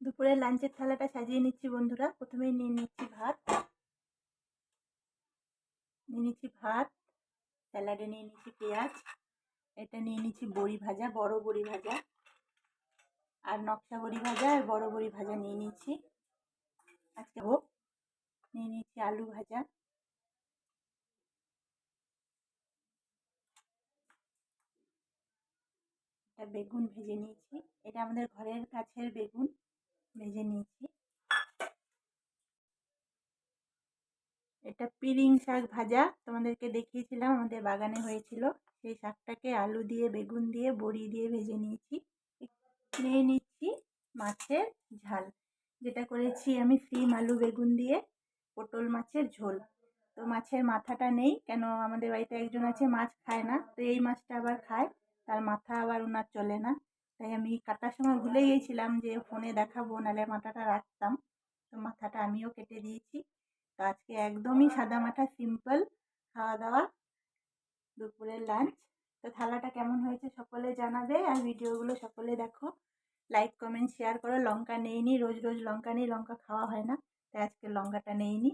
দুপুরের লাঞ্চের থালাটা সাজিয়ে নিচ্ছি বন্ধুরা। প্রথমেই নিয়ে নিচ্ছি ভাত। নিয়ে নিচ্ছি ভাত, স্যালাডে নিয়ে নিচ্ছি পেঁয়াজ, এটা নিয়ে নিচ্ছি বড়ি ভাজা, বড় বড়ি ভাজা, আর নকশা বড়ি ভাজা আর বড় বড়ি ভাজা নিয়ে নিচ্ছি। আজকে হোক নিয়ে নিচ্ছি আলু ভাজা। এটা বেগুন ভেজে নিয়েছি। এটা আমাদের ঘরের কাছের বেগুন ভেজে নিয়েছি এটা পিরিং শাক ভাজা তোমাদেরকে দেখিয়েছিলাম, আমাদের বাগানে হয়েছিল। সেই শাকটাকে আলু দিয়ে, বেগুন দিয়ে, বড়ি দিয়ে ভেজে নিয়েছি। নিয়ে নিচ্ছি মাছের ঝাল। যেটা করেছি আমি সিম, আলু, বেগুন দিয়ে, পটল মাছের ঝোল। তো মাছের মাথাটা নেই, কেন আমাদের বাড়িতে একজন আছে, মাছ খায় না। তো এই মাছটা আবার খায়, তার মাথা আবার ওনার চলে না। তাই আমি কাটার সময় ভুলে গিয়েছিলাম যে ফোনে দেখাবো, নাহলে মাথাটা রাখতাম। তো মাথাটা আমিও কেটে দিয়েছি। তো আজকে একদমই সাদা মাঠা সিম্পল খাওয়া দাওয়া দুপুরের লাঞ্চ তো থালাটা কেমন হয়েছে সকলে জানাবে আর ভিডিওগুলো সকলে দেখো। লাইক কমেন্ট শেয়ার করো। লঙ্কা নেইনি, রোজ রোজ লঙ্কা নেই, লঙ্কা খাওয়া হয় না। তাই আজকে লঙ্কাটা নেইনি।